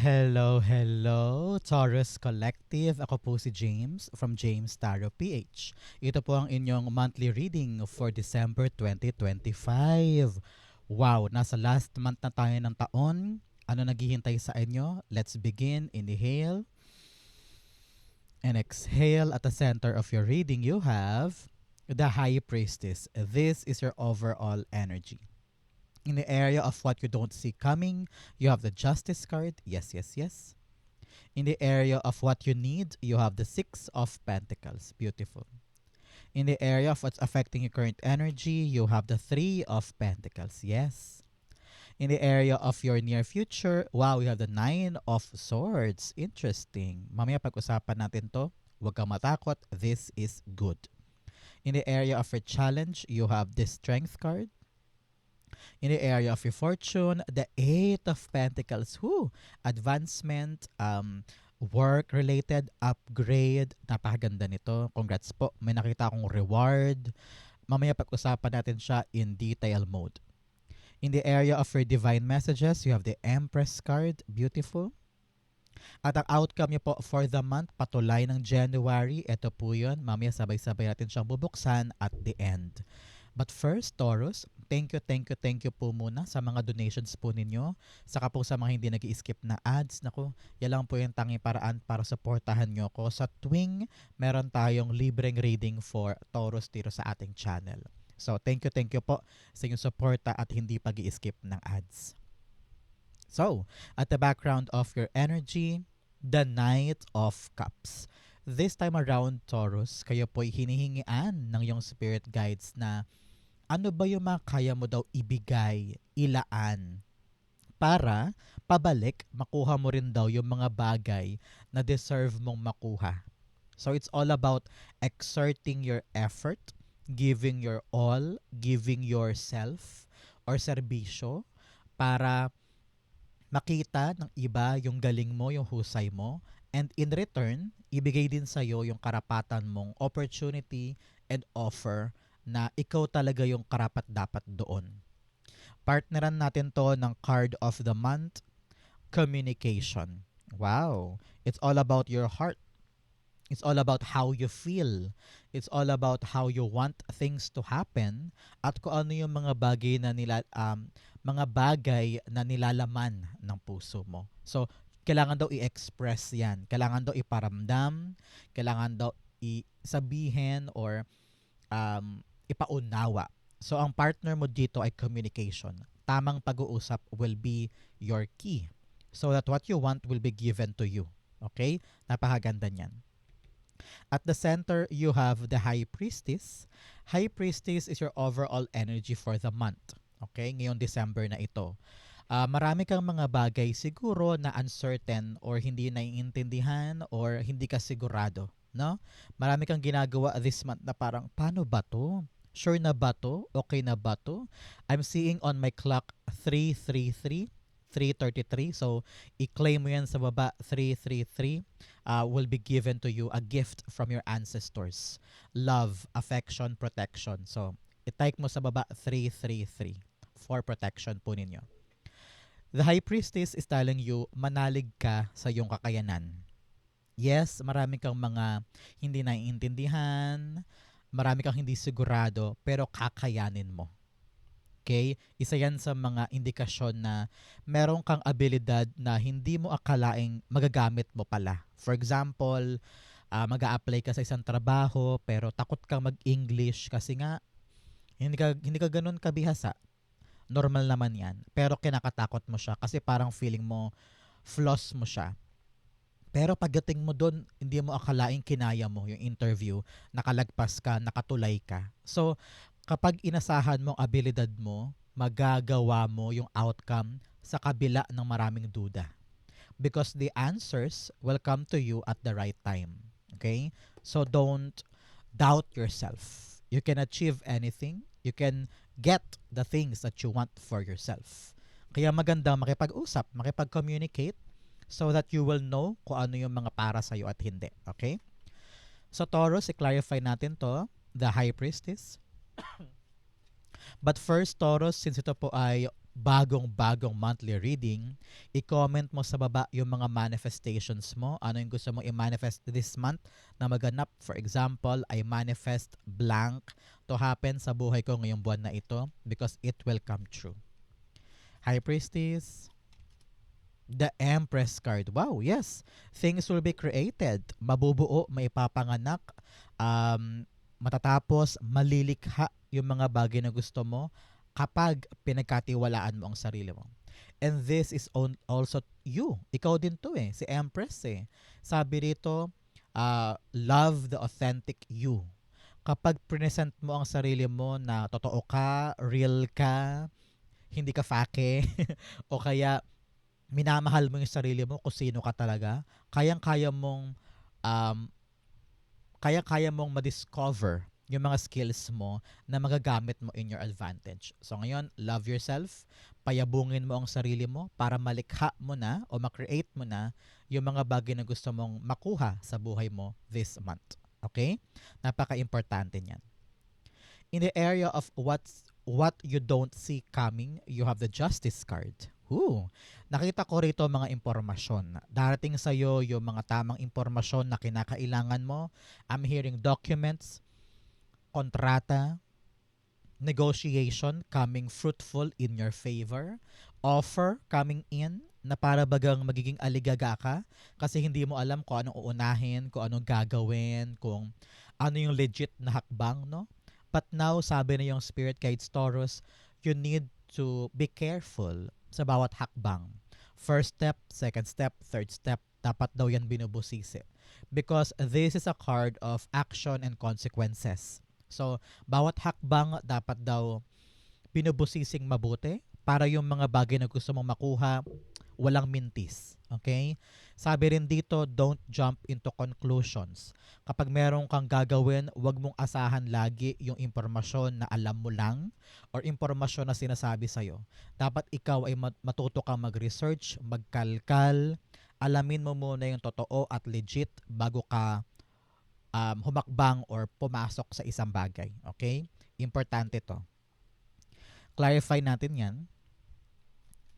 Hello, hello, Taurus Collective. Ako po si James from James Tarot PH. Ito po ang inyong monthly reading for December 2025. Wow, nasa last month na tayo ng taon. Ano naghihintay sa inyo? Let's begin. Inhale. And exhale at the center of your reading you have the High Priestess. This is your overall energy. In the area of what you don't see coming, you have the Justice card. Yes, yes, yes. In the area of what you need, you have the Six of Pentacles. Beautiful. In the area of what's affecting your current energy, you have the Three of Pentacles. Yes. In the area of your near future, wow, you have the Nine of Swords. Interesting. Mamaya pag-usapan natin to. Huwag kang matakot. This is good. In the area of your challenge, you have the Strength card. In the area of your fortune, the Eight of Pentacles. Who? Advancement, um, work-related, upgrade. Napakaganda nito. Congrats po. May nakita akong reward. Mamaya pag-usapan natin siya in detail mode. In the area of your divine messages, you have the Empress card. Beautiful. At ang outcome niyo po for the month, patulay ng January, ito po yun. Mamaya sabay-sabay natin siyang bubuksan at the end. But first, Taurus, thank you, thank you, thank you po muna sa mga donations po ninyo. Saka po sa mga hindi nag skip na ads. Naku, yan lang po yung tanging paraan para supportahan nyo ko. Sa tuwing meron tayong libreng reading for Taurus dito sa ating channel. So, thank you, thank you po sa inyong suporta at hindi pag skip ng ads. So, at the background of your energy, the Knight of Cups. This time around, Taurus, kayo po'y hinihingian ng yung spirit guides na ano ba yung mga kaya mo daw ibigay, ilaan, para pabalik, makuha mo rin daw yung mga bagay na deserve mong makuha. So it's all about exerting your effort, giving your all, giving yourself or serbisyo para makita ng iba yung galing mo, yung husay mo, and in return, ibigay din sa'yo yung karapatan mong opportunity and offer na ikaw talaga yung karapat dapat doon. Partneran natin to ng card of the month, communication. Wow, it's all about your heart. It's all about how you feel. It's all about how you want things to happen at kung ano yung mga bagay na nila um, mga bagay na nilalaman ng puso mo. So, kailangan daw i-express 'yan. Kailangan daw iparamdam, kailangan daw i-sabihin or um, ipaunawa. So ang partner mo dito ay communication. Tamang pag-uusap will be your key. So that what you want will be given to you. Okay? Napakaganda niyan. At the center, you have the High Priestess. High Priestess is your overall energy for the month. Okay? Ngayong December na ito. Uh, marami kang mga bagay siguro na uncertain or hindi naiintindihan or hindi ka sigurado. No? Marami kang ginagawa this month na parang, paano ba to? Sure na ba to? Okay na ba to? I'm seeing on my clock 333. 333. So, i-claim mo yan sa baba 333 uh, will be given to you a gift from your ancestors. Love, affection, protection. So, i-type mo sa baba 333 for protection po ninyo. The High Priestess is telling you, manalig ka sa iyong kakayanan. Yes, marami kang mga hindi naiintindihan, marami kang hindi sigurado, pero kakayanin mo. Okay? Isa yan sa mga indikasyon na meron kang abilidad na hindi mo akalaing magagamit mo pala. For example, uh, mag apply ka sa isang trabaho pero takot kang mag-English kasi nga hindi ka, hindi ka ganun kabihasa. Normal naman yan. Pero kinakatakot mo siya kasi parang feeling mo flaws mo siya. Pero pagdating mo doon, hindi mo akalaing kinaya mo yung interview, nakalagpas ka, nakatulay ka. So, kapag inasahan mo ang abilidad mo, magagawa mo yung outcome sa kabila ng maraming duda. Because the answers will come to you at the right time. Okay? So, don't doubt yourself. You can achieve anything. You can get the things that you want for yourself. Kaya maganda makipag-usap, makipag-communicate, so that you will know kung ano yung mga para sa'yo at hindi. Okay? So Taurus, i-clarify natin to, the High Priestess. But first, Taurus, since ito po ay bagong-bagong monthly reading, i-comment mo sa baba yung mga manifestations mo. Ano yung gusto mo i-manifest this month na maganap. For example, I manifest blank to happen sa buhay ko ngayong buwan na ito because it will come true. High Priestess, The Empress card. Wow, yes. Things will be created. Mabubuo, maipapanganak, um, matatapos, malilikha yung mga bagay na gusto mo kapag pinagkatiwalaan mo ang sarili mo. And this is on, also you. Ikaw din to eh. Si Empress eh. Sabi rito, uh, love the authentic you. Kapag present mo ang sarili mo na totoo ka, real ka, hindi ka fake, o kaya minamahal mo yung sarili mo kung sino ka talaga, kayang-kaya mong um, kaya-kaya mong ma-discover yung mga skills mo na magagamit mo in your advantage. So ngayon, love yourself, payabungin mo ang sarili mo para malikha mo na o ma-create mo na yung mga bagay na gusto mong makuha sa buhay mo this month. Okay? Napaka-importante niyan. In the area of what's what you don't see coming, you have the justice card. Ooh, nakita ko rito mga impormasyon. Darating sa iyo yung mga tamang impormasyon na kinakailangan mo. I'm hearing documents, kontrata, negotiation coming fruitful in your favor, offer coming in na para bagang magiging aligaga ka kasi hindi mo alam kung anong uunahin, kung anong gagawin, kung ano yung legit na hakbang, no? But now, sabi na yung Spirit Guides Taurus, you need to be careful sa bawat hakbang. First step, second step, third step, dapat daw yan binubusisi. Because this is a card of action and consequences. So, bawat hakbang dapat daw binubusising mabuti para yung mga bagay na gusto mong makuha, walang mintis. Okay? Sabi rin dito, don't jump into conclusions. Kapag meron kang gagawin, huwag mong asahan lagi yung impormasyon na alam mo lang or impormasyon na sinasabi sa'yo. Dapat ikaw ay matuto kang mag-research, magkalkal, alamin mo muna yung totoo at legit bago ka um, humakbang or pumasok sa isang bagay. Okay? Importante to. Clarify natin yan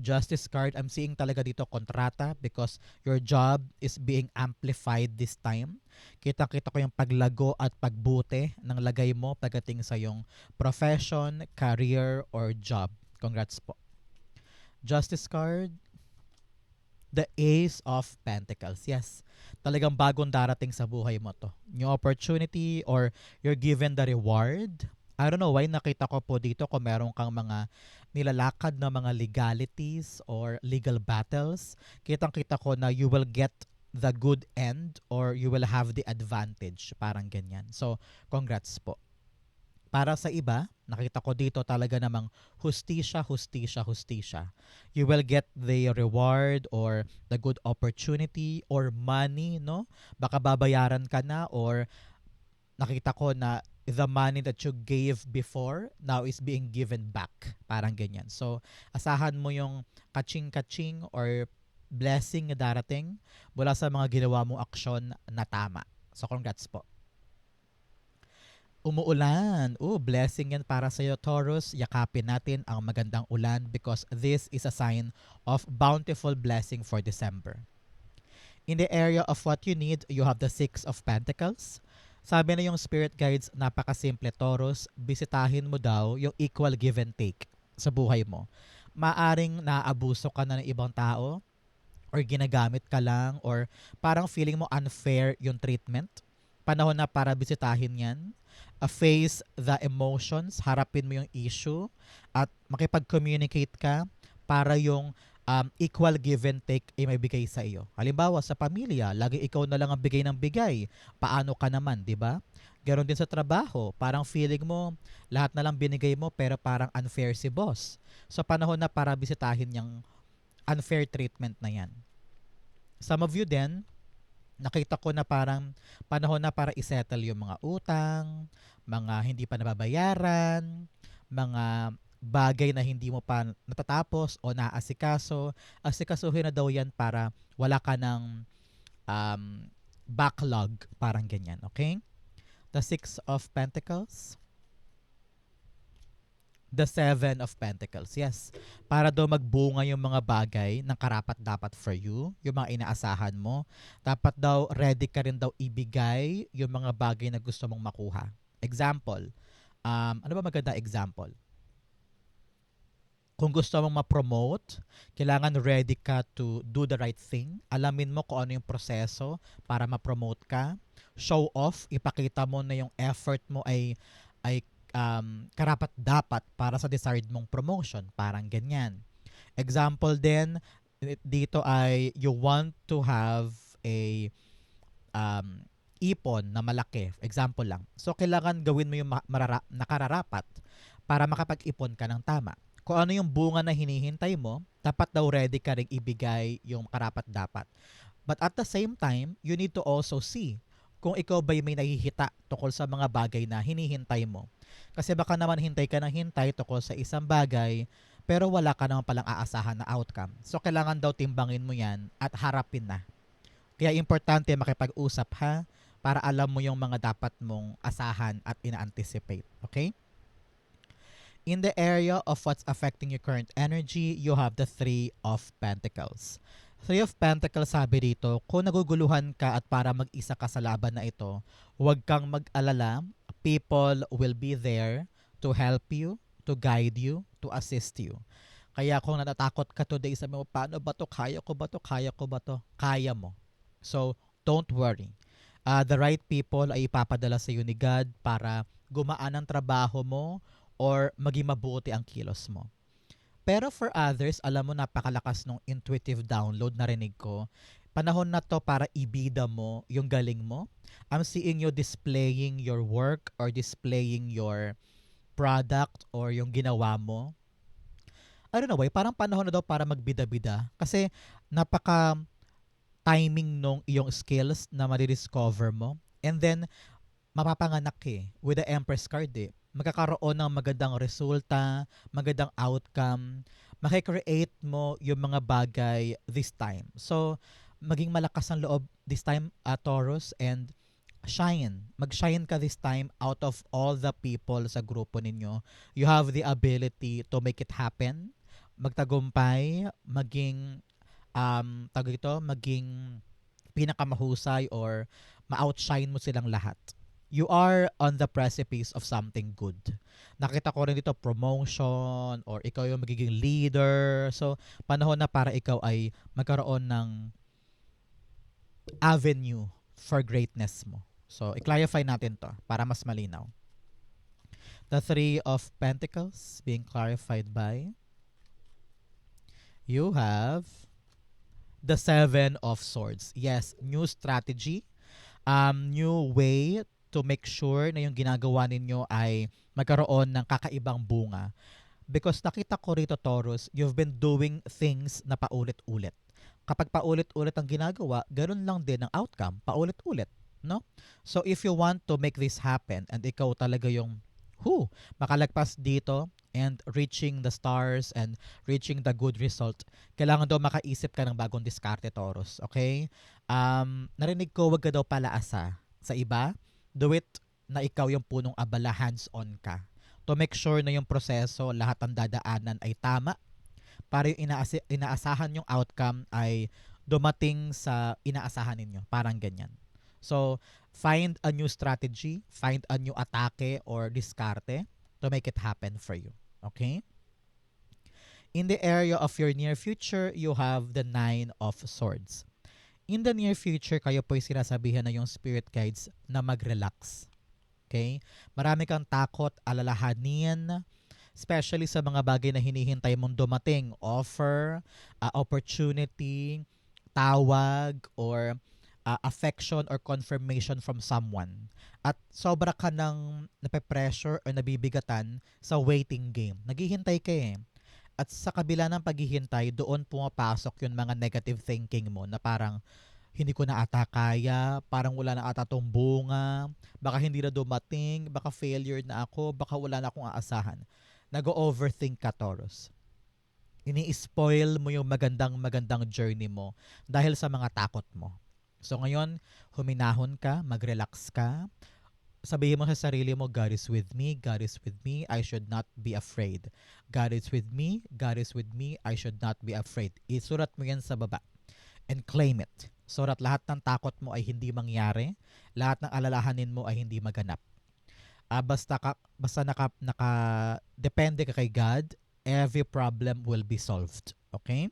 justice card, I'm seeing talaga dito kontrata because your job is being amplified this time. Kita-kita ko yung paglago at pagbuti ng lagay mo pagdating sa yung profession, career, or job. Congrats po. Justice card, the Ace of Pentacles. Yes, talagang bagong darating sa buhay mo to. New opportunity or you're given the reward. I don't know why nakita ko po dito kung meron kang mga nilalakad na mga legalities or legal battles, kitang-kita ko na you will get the good end or you will have the advantage. Parang ganyan. So, congrats po. Para sa iba, nakita ko dito talaga namang hustisya, hustisya, hustisya. You will get the reward or the good opportunity or money, no? Baka babayaran ka na or nakita ko na the money that you gave before now is being given back. Parang ganyan. So, asahan mo yung kaching-kaching or blessing na darating mula sa mga ginawa mong aksyon na tama. So, congrats po. Umuulan. Oh, blessing yan para sa iyo, Taurus. Yakapin natin ang magandang ulan because this is a sign of bountiful blessing for December. In the area of what you need, you have the Six of Pentacles. Sabi na yung spirit guides, napakasimple Taurus, bisitahin mo daw yung equal give and take sa buhay mo. Maaring naabuso ka na ng ibang tao or ginagamit ka lang or parang feeling mo unfair yung treatment. Panahon na para bisitahin yan. Uh, face the emotions, harapin mo yung issue at makipag-communicate ka para yung um, equal give and take ay may bigay sa iyo. Halimbawa, sa pamilya, lagi ikaw na lang ang bigay ng bigay. Paano ka naman, di ba? Ganon din sa trabaho, parang feeling mo, lahat na lang binigay mo pero parang unfair si boss. So panahon na para bisitahin yung unfair treatment na yan. Some of you din, nakita ko na parang panahon na para isettle yung mga utang, mga hindi pa nababayaran, mga bagay na hindi mo pa natatapos o naasikaso, asikasuhin na daw yan para wala ka ng um, backlog, parang ganyan, okay? The Six of Pentacles. The Seven of Pentacles, yes. Para daw magbunga yung mga bagay ng karapat dapat for you, yung mga inaasahan mo. Dapat daw ready ka rin daw ibigay yung mga bagay na gusto mong makuha. Example, um, ano ba maganda example? Kung gusto mong ma-promote, kailangan ready ka to do the right thing. Alamin mo kung ano yung proseso para ma-promote ka. Show off, ipakita mo na yung effort mo ay ay um, karapat dapat para sa desired mong promotion. Parang ganyan. Example din, dito ay you want to have a um, ipon na malaki. Example lang. So, kailangan gawin mo yung ma- marara- nakararapat para makapag-ipon ka ng tama. Kung ano yung bunga na hinihintay mo, dapat daw ready ka rin ibigay yung karapat dapat. But at the same time, you need to also see kung ikaw ba may nahihita tukol sa mga bagay na hinihintay mo. Kasi baka naman hintay ka ng hintay tukol sa isang bagay, pero wala ka naman palang aasahan na outcome. So, kailangan daw timbangin mo yan at harapin na. Kaya importante makipag-usap ha, para alam mo yung mga dapat mong asahan at ina-anticipate. Okay? In the area of what's affecting your current energy, you have the Three of Pentacles. Three of Pentacles sabi dito, kung naguguluhan ka at para mag-isa ka sa laban na ito, huwag kang mag-alala. People will be there to help you, to guide you, to assist you. Kaya kung natatakot ka today, sabi mo, paano ba to? Kaya ko ba to? Kaya ko ba to? Kaya mo. So, don't worry. Uh, the right people ay ipapadala sa iyo ni God para gumaan ang trabaho mo, or maging mabuti ang kilos mo. Pero for others, alam mo napakalakas ng intuitive download na rinig ko. Panahon na to para ibida mo yung galing mo. I'm seeing you displaying your work or displaying your product or yung ginawa mo. I don't know why, parang panahon na daw para magbida-bida. Kasi napaka timing nung iyong skills na madidiscover mo. And then, mapapanganak eh, with the Empress card eh magkakaroon ng magandang resulta, magandang outcome, makikreate mo yung mga bagay this time. So, maging malakas ang loob this time, uh, Taurus, and shine. Mag-shine ka this time out of all the people sa grupo ninyo. You have the ability to make it happen. Magtagumpay, maging, um, tag ito, maging pinakamahusay or ma-outshine mo silang lahat you are on the precipice of something good. Nakita ko rin dito promotion or ikaw yung magiging leader. So, panahon na para ikaw ay magkaroon ng avenue for greatness mo. So, i-clarify natin to para mas malinaw. The Three of Pentacles being clarified by you have the Seven of Swords. Yes, new strategy, um, new way to make sure na yung ginagawa ninyo ay magkaroon ng kakaibang bunga. Because nakita ko rito, Taurus, you've been doing things na paulit-ulit. Kapag paulit-ulit ang ginagawa, ganun lang din ang outcome, paulit-ulit. No? So if you want to make this happen and ikaw talaga yung who makalagpas dito and reaching the stars and reaching the good result, kailangan daw makaisip ka ng bagong diskarte, Taurus. Okay? Um, narinig ko, wag ka daw palaasa sa iba do it na ikaw yung punong abala, hands-on ka. To make sure na yung proseso, lahat ng dadaanan ay tama para yung inaasi- inaasahan yung outcome ay dumating sa inaasahan ninyo. Parang ganyan. So, find a new strategy, find a new atake or diskarte to make it happen for you. Okay? In the area of your near future, you have the Nine of Swords in the near future, kayo po sinasabihan na yung spirit guides na mag-relax. Okay? Marami kang takot, alalahanin, especially sa mga bagay na hinihintay mong dumating. Offer, uh, opportunity, tawag, or uh, affection or confirmation from someone. At sobra ka ng nape-pressure or nabibigatan sa waiting game. Naghihintay ka eh. At sa kabila ng paghihintay, doon pumapasok yung mga negative thinking mo na parang hindi ko na ata kaya, parang wala na ata tong bunga, baka hindi na dumating, baka failure na ako, baka wala na akong aasahan. Nag-overthink ka, Taurus. Ini-spoil mo yung magandang magandang journey mo dahil sa mga takot mo. So ngayon, huminahon ka, mag-relax ka, sabihin mo sa sarili mo, God is with me, God is with me, I should not be afraid. God is with me, God is with me, I should not be afraid. Isurat mo yan sa baba and claim it. So that lahat ng takot mo ay hindi mangyari, lahat ng alalahanin mo ay hindi maganap. Ah, basta ka, basta naka, naka depende ka kay God, every problem will be solved. Okay?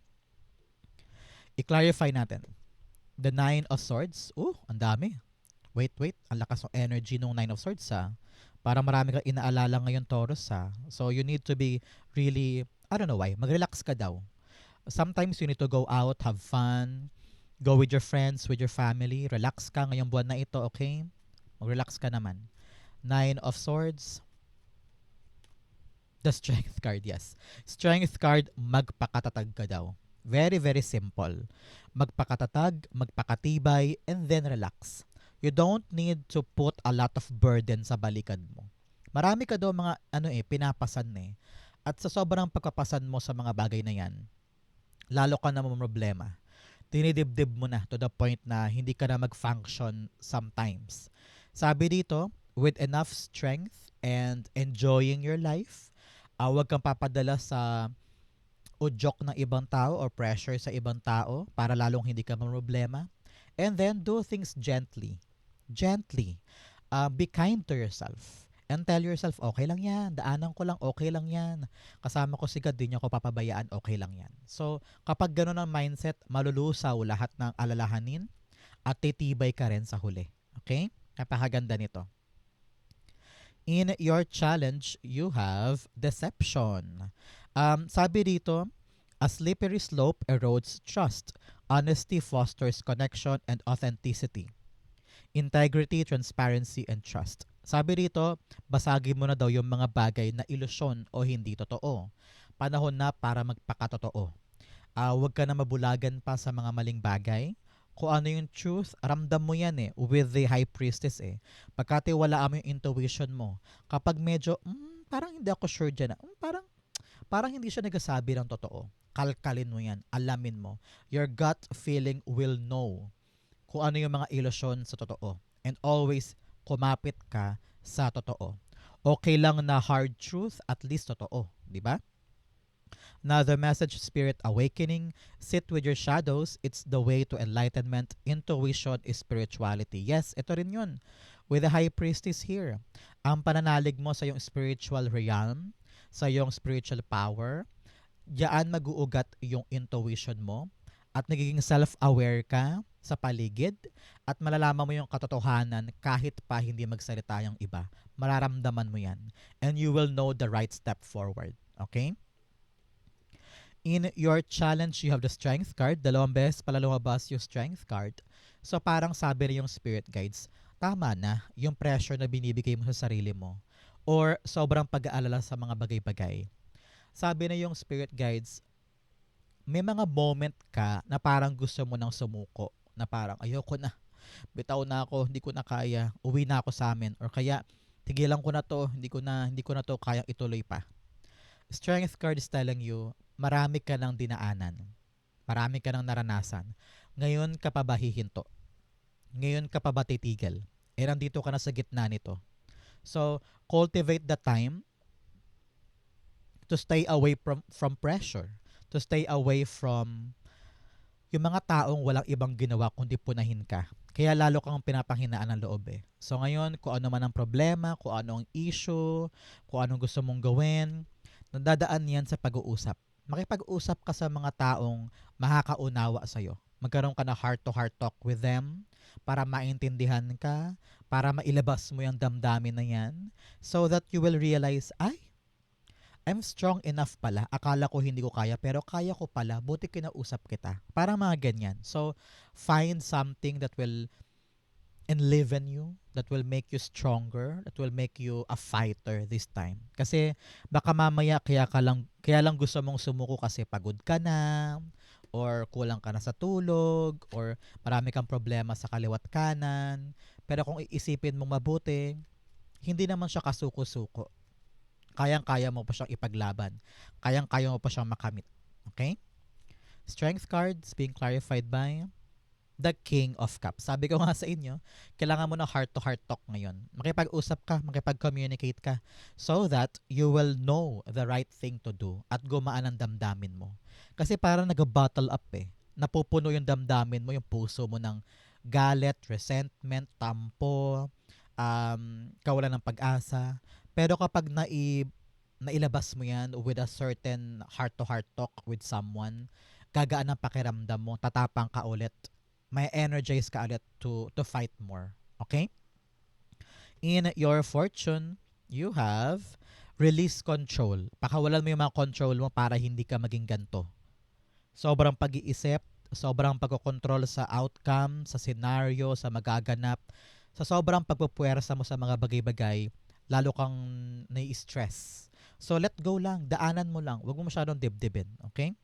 I-clarify natin. The Nine of Swords. Oh, ang dami. Wait, wait. Ang lakas ng energy ng Nine of Swords ha. Para marami kang inaalala ngayon Taurus ha. So you need to be really, I don't know why, mag-relax ka daw. Sometimes you need to go out, have fun, go with your friends, with your family. Relax ka ngayong buwan na ito, okay? Mag-relax ka naman. Nine of Swords. The Strength card, yes. Strength card, magpakatatag ka daw. Very, very simple. Magpakatatag, magpakatibay, and then relax. You don't need to put a lot of burden sa balikan mo. Marami ka daw mga ano eh, pinapasan eh. At sa sobrang pagpapasan mo sa mga bagay na yan, lalo ka na problema. Dinidibdib mo na to the point na hindi ka na mag-function sometimes. Sabi dito, with enough strength and enjoying your life, uh, huwag kang papadala sa udyok ng ibang tao or pressure sa ibang tao para lalong hindi ka problema. And then do things gently. Gently. Uh, be kind to yourself. And tell yourself, okay lang yan. Daanan ko lang, okay lang yan. Kasama ko si God, di niyo ako papabayaan, okay lang yan. So, kapag gano'n ang mindset, malulusaw lahat ng alalahanin at titibay ka rin sa huli. Okay? Napakaganda nito. In your challenge, you have deception. Um, sabi dito, a slippery slope erodes trust. Honesty fosters connection and authenticity. Integrity, transparency, and trust. Sabi dito, basagin mo na daw yung mga bagay na ilusyon o hindi totoo. Panahon na para magpakatotoo. Uh, huwag ka na mabulagan pa sa mga maling bagay. Kung ano yung truth, ramdam mo yan eh, with the high priestess eh. Pagkatiwalaan mo yung intuition mo. Kapag medyo, mm, parang hindi ako sure dyan. Mm, parang, parang hindi siya nagsasabi ng totoo. Kalkalin mo yan. Alamin mo. Your gut feeling will know kung ano yung mga ilusyon sa totoo. And always kumapit ka sa totoo. Okay lang na hard truth, at least totoo, di ba? Another message, spirit awakening. Sit with your shadows. It's the way to enlightenment. Intuition spirituality. Yes, ito rin yun. With the high priestess here. Ang pananalig mo sa yung spiritual realm, sa yung spiritual power, diyan mag-uugat yung intuition mo at nagiging self-aware ka sa paligid at malalaman mo yung katotohanan kahit pa hindi magsalita yung iba. Mararamdaman mo yan. And you will know the right step forward. Okay? In your challenge, you have the strength card. Dalawang beses pala lumabas yung strength card. So parang sabi rin yung spirit guides, tama na yung pressure na binibigay mo sa sarili mo or sobrang pag-aalala sa mga bagay-bagay. Sabi na yung spirit guides, may mga moment ka na parang gusto mo nang sumuko na parang ayoko na. Bitaw na ako, hindi ko na kaya. Uwi na ako sa amin or kaya tigilan ko na to, hindi ko na hindi ko na to kayang ituloy pa. Strength card is telling you, marami ka nang dinaanan. Marami ka nang naranasan. Ngayon ka pa ba hihinto? Ngayon ka pa ba titigil? Eh, nandito ka na sa gitna nito. So, cultivate the time to stay away from from pressure, to stay away from yung mga taong walang ibang ginawa kundi punahin ka. Kaya lalo kang pinapanghinaan ng loob eh. So ngayon, kung ano man ang problema, kung ano ang issue, kung anong gusto mong gawin, nadadaan yan sa pag-uusap. Makipag-usap ka sa mga taong makakaunawa sa'yo. Magkaroon ka na heart-to-heart talk with them para maintindihan ka, para mailabas mo yung damdamin na yan, so that you will realize, ay, I'm strong enough pala. Akala ko hindi ko kaya, pero kaya ko pala. Buti kinausap kita. Parang mga ganyan. So, find something that will enliven you, that will make you stronger, that will make you a fighter this time. Kasi baka mamaya kaya ka lang kaya lang gusto mong sumuko kasi pagod ka na or kulang ka na sa tulog or marami kang problema sa kaliwat kanan. Pero kung iisipin mong mabuti, hindi naman siya kasuko-suko kayang-kaya mo pa siyang ipaglaban. Kayang-kaya mo pa siyang makamit. Okay? Strength cards being clarified by the King of Cups. Sabi ko nga sa inyo, kailangan mo ng heart-to-heart talk ngayon. Makipag-usap ka, makipag-communicate ka so that you will know the right thing to do at gumaan ang damdamin mo. Kasi parang nag-bottle up eh. Napupuno yung damdamin mo, yung puso mo ng galit, resentment, tampo, um, kawalan ng pag-asa. Pero kapag nai, nailabas mo yan with a certain heart-to-heart talk with someone, gagaan ang pakiramdam mo, tatapang ka ulit, may energize ka ulit to, to fight more. Okay? In your fortune, you have release control. Pakawalan mo yung mga control mo para hindi ka maging ganto. Sobrang pag-iisip, sobrang pagkocontrol sa outcome, sa scenario, sa magaganap, sa sobrang pagpupuwersa mo sa mga bagay-bagay, lalo kang nai-stress. So let go lang, daanan mo lang, huwag mo masyadong dibdibin, okay?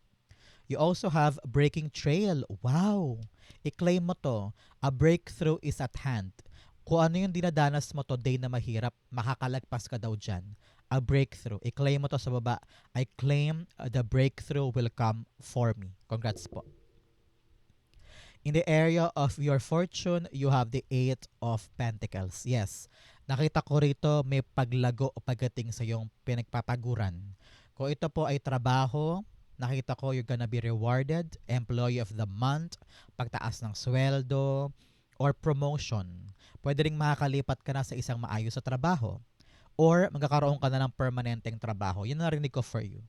You also have breaking trail. Wow! I-claim mo to. A breakthrough is at hand. Kung ano yung dinadanas mo to day na mahirap, makakalagpas ka daw dyan. A breakthrough. I-claim mo to sa baba. I claim the breakthrough will come for me. Congrats po. In the area of your fortune, you have the Eight of Pentacles. Yes. Nakita ko rito may paglago o pagdating sa iyong pinagpapaguran. Kung ito po ay trabaho, nakita ko you're gonna be rewarded, employee of the month, pagtaas ng sweldo, or promotion. Pwede ring makakalipat ka na sa isang maayos sa trabaho. Or magkakaroon ka na ng permanenteng trabaho. Yun ang narinig ko for you.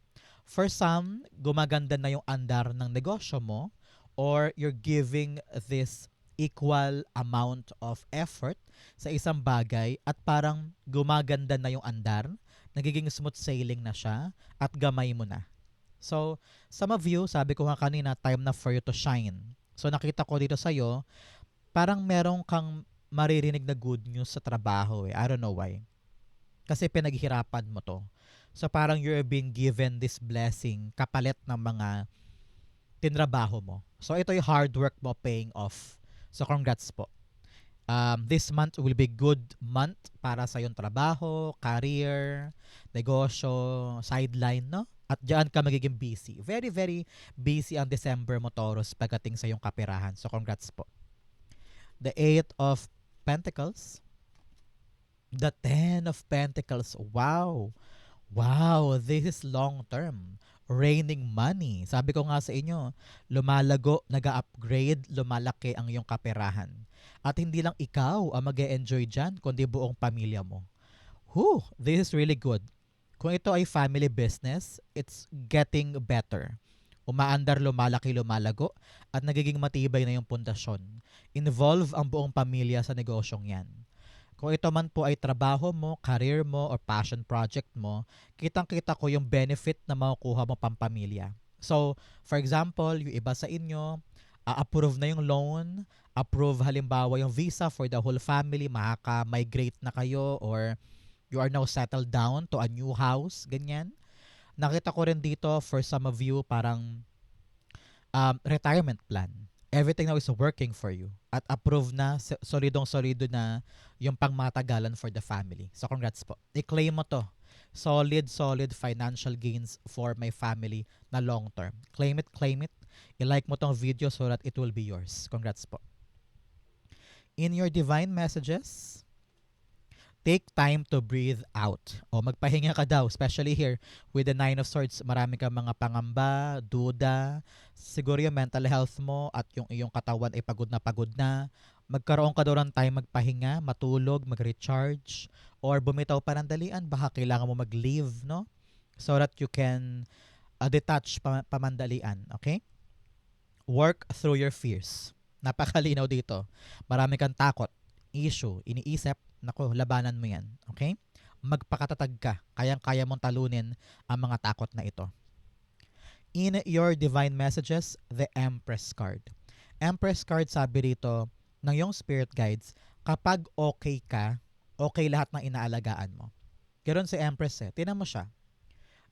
For some, gumaganda na yung andar ng negosyo mo or you're giving this equal amount of effort sa isang bagay at parang gumaganda na yung andar, nagiging smooth sailing na siya at gamay mo na. So, some of you, sabi ko nga kanina, time na for you to shine. So, nakita ko dito sa'yo, parang merong kang maririnig na good news sa trabaho eh. I don't know why. Kasi pinaghirapan mo to. So, parang you're being given this blessing kapalit ng mga tinrabaho mo. So, ito yung hard work mo paying off. So, congrats po. Um, this month will be good month para sa yung trabaho, career, negosyo, sideline, no? At diyan ka magiging busy. Very, very busy ang December mo, Taurus, pagdating sa iyong kapirahan. So, congrats po. The Eight of Pentacles. The Ten of Pentacles. Wow. Wow, this is long term. Raining money. Sabi ko nga sa inyo, lumalago, nag-upgrade, lumalaki ang iyong kaperahan. At hindi lang ikaw ang mag enjoy dyan, kundi buong pamilya mo. Whew, this is really good. Kung ito ay family business, it's getting better. Umaandar, lumalaki, lumalago, at nagiging matibay na yung pundasyon. Involve ang buong pamilya sa negosyong yan. Kung ito man po ay trabaho mo, career mo, or passion project mo, kitang-kita ko yung benefit na makukuha mo pampamilya. So, for example, yung iba sa inyo, uh, approve na yung loan, approve halimbawa yung visa for the whole family, makaka-migrate na kayo, or you are now settled down to a new house, ganyan. Nakita ko rin dito, for some of you, parang um, retirement plan everything now is working for you at approve na solidong solido na yung pangmatagalan for the family. So congrats po. I-claim mo to. Solid, solid financial gains for my family na long term. Claim it, claim it. I-like mo tong video so that it will be yours. Congrats po. In your divine messages, take time to breathe out. O magpahinga ka daw, especially here with the Nine of Swords. Marami kang mga pangamba, duda. Siguro yung mental health mo at yung iyong katawan ay pagod na pagod na. Magkaroon ka daw ng time magpahinga, matulog, mag-recharge, or bumitaw panandalian. Baka kailangan mo mag-leave, no? So that you can uh, detach pa- pamandalian, okay? Work through your fears. Napakalinaw dito. Marami kang takot, issue, iniisip, nako, labanan mo yan. Okay? Magpakatatag ka. Kayang-kaya mong talunin ang mga takot na ito. In your divine messages, the Empress card. Empress card sabi rito ng yung spirit guides, kapag okay ka, okay lahat ng inaalagaan mo. Ganon si Empress eh. Tinan mo siya.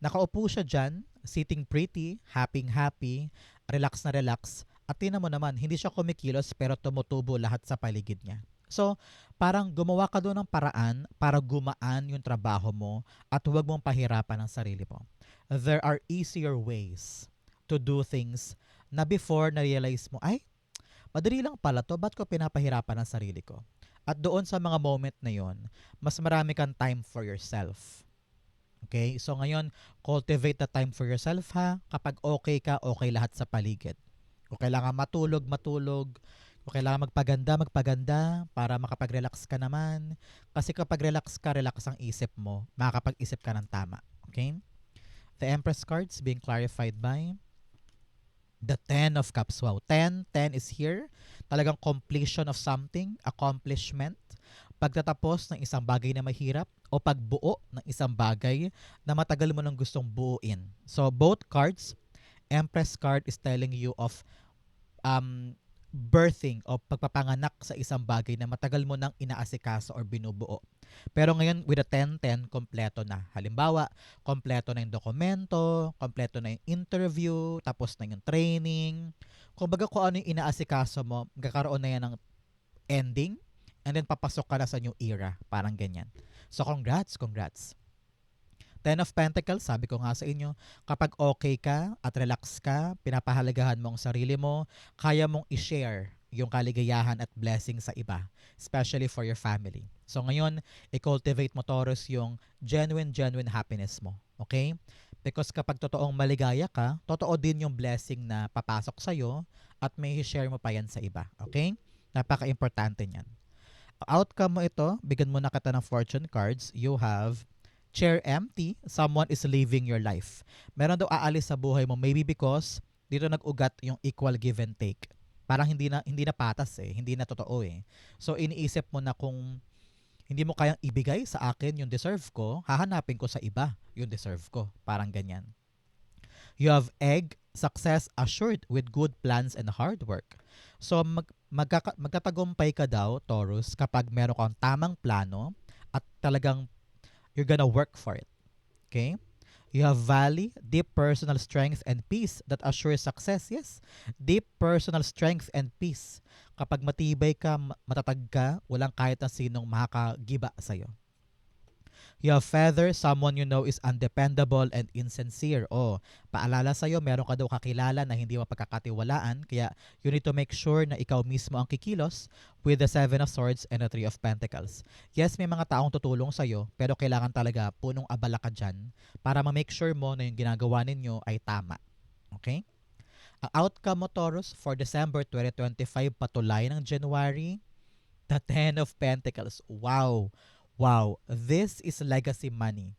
Nakaupo siya dyan, sitting pretty, happy-happy, relax na relax, at tinan mo naman, hindi siya kumikilos pero tumutubo lahat sa paligid niya. So, parang gumawa ka doon ng paraan para gumaan yung trabaho mo at huwag mong pahirapan ang sarili mo. There are easier ways to do things na before na-realize mo, ay, madali lang pala to, ba't ko pinapahirapan ang sarili ko? At doon sa mga moment na yon, mas marami kang time for yourself. Okay? So ngayon, cultivate the time for yourself ha. Kapag okay ka, okay lahat sa paligid. Kung kailangan matulog, matulog. Kung kailangan magpaganda, magpaganda para makapag-relax ka naman. Kasi kapag relax ka, relax ang isip mo. Makakapag-isip ka ng tama. Okay? The Empress cards being clarified by the 10 of cups. Wow. 10, 10 is here. Talagang completion of something, accomplishment, pagtatapos ng isang bagay na mahirap o pagbuo ng isang bagay na matagal mo nang gustong buuin. So both cards, Empress card is telling you of um, birthing o pagpapanganak sa isang bagay na matagal mo nang inaasikaso or binubuo. Pero ngayon, with a 10-10, kompleto na. Halimbawa, kompleto na yung dokumento, kompleto na yung interview, tapos na yung training. Kung baga kung ano yung inaasikaso mo, magkakaroon na yan ng ending, and then papasok ka na sa new era. Parang ganyan. So, congrats, congrats. Ten of Pentacles, sabi ko nga sa inyo, kapag okay ka at relax ka, pinapahalagahan mo ang sarili mo, kaya mong i-share yung kaligayahan at blessing sa iba, especially for your family. So ngayon, i-cultivate mo Taurus yung genuine, genuine happiness mo. Okay? Because kapag totoong maligaya ka, totoo din yung blessing na papasok sa'yo at may share mo pa yan sa iba. Okay? Napaka-importante niyan. Outcome mo ito, bigyan mo na kita ng fortune cards. You have chair empty, someone is leaving your life. Meron daw aalis sa buhay mo maybe because dito nag-ugat yung equal give and take. Parang hindi na hindi na patas eh, hindi na totoo eh. So iniisip mo na kung hindi mo kayang ibigay sa akin yung deserve ko, hahanapin ko sa iba yung deserve ko. Parang ganyan. You have egg, success assured with good plans and hard work. So mag, magkaka, magkatagumpay ka daw, Taurus, kapag meron kang tamang plano at talagang you're gonna work for it. Okay? You have valley, deep personal strength and peace that assures success. Yes, deep personal strength and peace. Kapag matibay ka, matatag ka, walang kahit na sinong makakagiba sa'yo. You have feather, someone you know is undependable and insincere. O, paalala sa'yo, meron ka daw kakilala na hindi mapagkakatiwalaan, kaya you need to make sure na ikaw mismo ang kikilos with the Seven of Swords and the Three of Pentacles. Yes, may mga taong tutulong sa'yo, pero kailangan talaga punong abala ka dyan para ma-make sure mo na yung ginagawa ninyo ay tama. Okay? Ang outcome mo, Taurus, for December 2025 patulay ng January, the Ten of Pentacles. Wow! Wow, this is legacy money.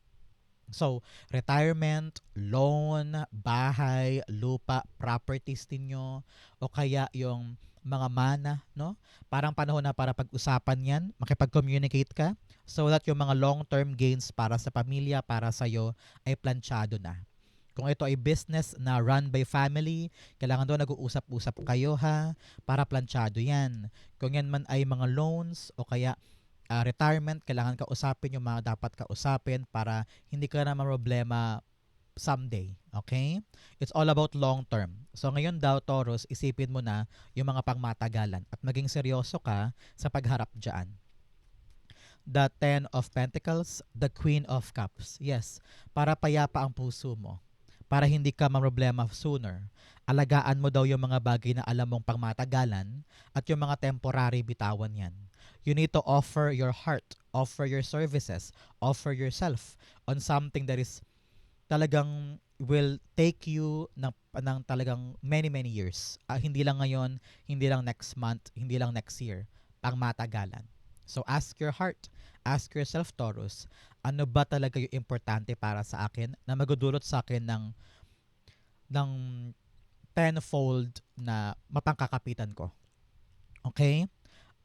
So, retirement, loan, bahay, lupa, properties ninyo, o kaya yung mga mana, no? Parang panahon na para pag-usapan yan, makipag-communicate ka, so that yung mga long-term gains para sa pamilya, para sa'yo, ay planchado na. Kung ito ay business na run by family, kailangan doon nag-uusap-usap kayo ha, para planchado yan. Kung yan man ay mga loans, o kaya uh, retirement, kailangan kausapin yung mga dapat kausapin para hindi ka na problema someday. Okay? It's all about long term. So ngayon daw, Taurus, isipin mo na yung mga pangmatagalan at maging seryoso ka sa pagharap dyan. The Ten of Pentacles, the Queen of Cups. Yes, para payapa ang puso mo. Para hindi ka problema sooner. Alagaan mo daw yung mga bagay na alam mong pangmatagalan at yung mga temporary bitawan yan you need to offer your heart, offer your services, offer yourself on something that is talagang will take you ng, ng talagang many, many years. Uh, hindi lang ngayon, hindi lang next month, hindi lang next year. Pang matagalan. So ask your heart, ask yourself, Taurus, ano ba talaga yung importante para sa akin na magudulot sa akin ng ng tenfold na mapangkakapitan ko. Okay?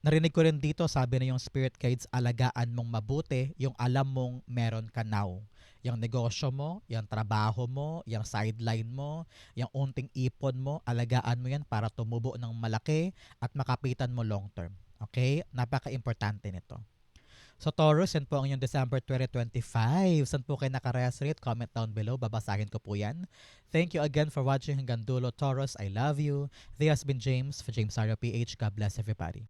Narinig ko rin dito, sabi na yung spirit guides, alagaan mong mabuti yung alam mong meron ka now. Yung negosyo mo, yung trabaho mo, yung sideline mo, yung unting ipon mo, alagaan mo yan para tumubo ng malaki at makapitan mo long term. Okay? Napaka-importante nito. So Taurus, yan po ang inyong December 2025. Saan po kayo nakaresonate? Comment down below. Babasahin ko po yan. Thank you again for watching hanggang dulo. Taurus, I love you. This has been James for James Saro PH. God bless everybody.